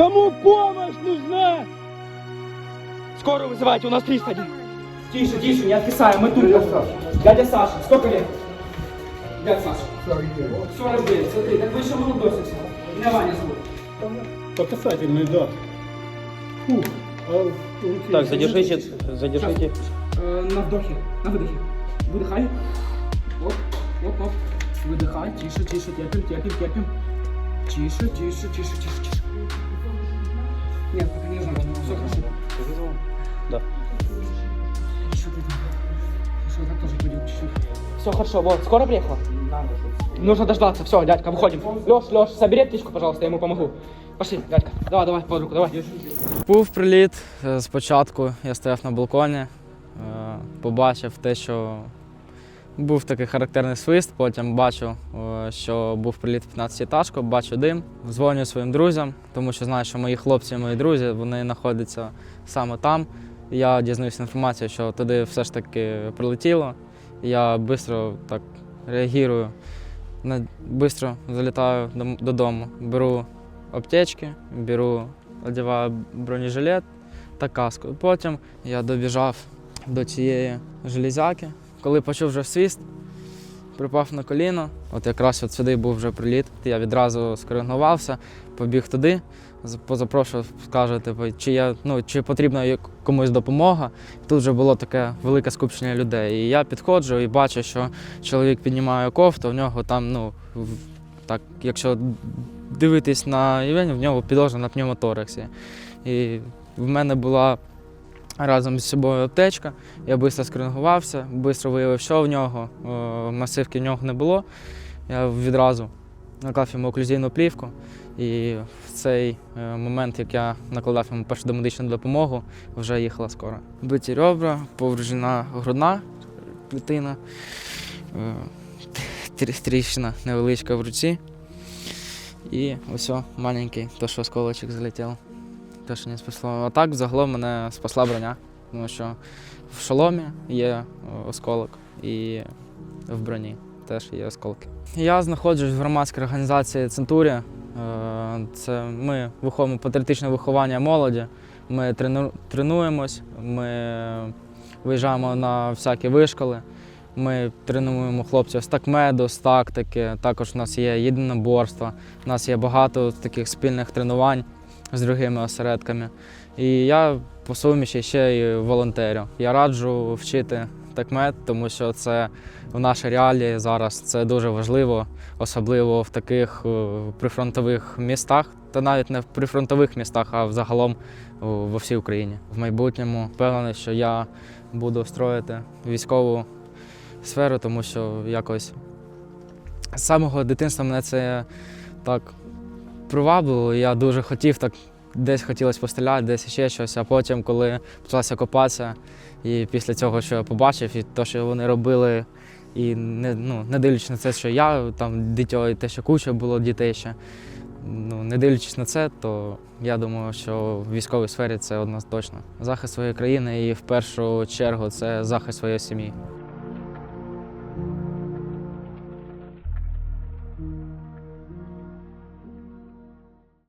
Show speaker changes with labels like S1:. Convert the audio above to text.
S1: Кому помощь нужна? Скорую вызывайте, у нас 301. Тише, тише, не отписаем, мы тут. Дядя Саша. Дядя Саша, сколько лет? Дядя Саша. 49. 49, смотри, как вы еще молодой совсем. Меня Ваня зовут.
S2: По касательной, да. Фух. А
S3: Так, задержите, задержите.
S1: Э, на вдохе, на выдохе. Выдыхай. Оп, оп, оп. Выдыхай, тише, тише, терпим, терпим, терпим. Тише, тише, тише, тише, тише. Чуть-чуть. Все хорошо, вот, скоро приехала? Нужно дождаться, все, дядька, выходим. Леш, Леш, собери аптечку, пожалуйста, я ему помогу. Пошли, дядька. Давай, давай, под руку, давай.
S4: Був приліт. е, Спочатку я стояв на балконі, е, побачив те, що був такий характерний свист, потім бачу, е, що був приліт в 15-етажку, бачу дим, дзвоню своїм друзям, тому що знаю, що мої хлопці і мої друзі вони знаходяться саме там. Я дізнався інформацію, що туди все ж таки прилетіло. Я швидко так реагую, швидко залітаю додому, беру аптечки, беру, одягаю бронежилет та каску. Потім я добіжав до цієї железяки. Коли почув вже свіст, припав на коліно. От якраз от сюди був вже приліт. Я відразу скоригнувався, побіг туди, позапрошував, скажу, типу, чи я, ну, чи потрібна комусь допомога. Тут вже було таке велике скупчення людей. І я підходжу і бачу, що чоловік піднімає кофту, в нього там, ну, так, якщо дивитись на івені, в нього підозра на пневмотораксі. І в мене була разом з собою аптечка. Я швидко скрингувався, швидко виявив, що в нього. О, Масивки в нього не було. Я відразу наклав йому оклюзійну плівку. І в цей е, момент, як я накладав йому першу домедичну допомогу, вже їхала скоро. Биті ребра, поврежена грудна клітина, е, тріщина невеличка в руці. І ось маленький, то що осколочок залетів. То, що не спасло. А так загалом мене спасла броня, тому що в шоломі є осколок і в броні теж є осколки. Я знаходжусь в громадській організації Центурія. Е, Це ми виховуємо патріотичне виховання молоді. Ми тренуємось, ми виїжджаємо на всякі вишколи. Ми тренуємо хлопців з такмеду, з тактики. Також у нас є єдиноборство. У нас є багато таких спільних тренувань з другими осередками. І я по суміші ще й волонтерю. Я раджу вчити такмет, тому що це в нашій реалії зараз це дуже важливо, особливо в таких е, прифронтових містах, та навіть не в прифронтових містах, а взагалом во всій Україні. В майбутньому впевнений, що я буду строїти військову сферу, тому що якось з самого дитинства мене це так привабило. Я дуже хотів так, десь хотілося постріляти, десь ще щось. А потім, коли почалася окупація, і після цього, що я побачив, і те, що вони робили, і не, ну, не дивлячись на це, що я там дитя, і те, що куча було дітей ще. Ну, не дивлячись на це, то я думаю, що в військовій сфері це однозначно. Захист своєї країни і в першу чергу це захист своєї сім'ї.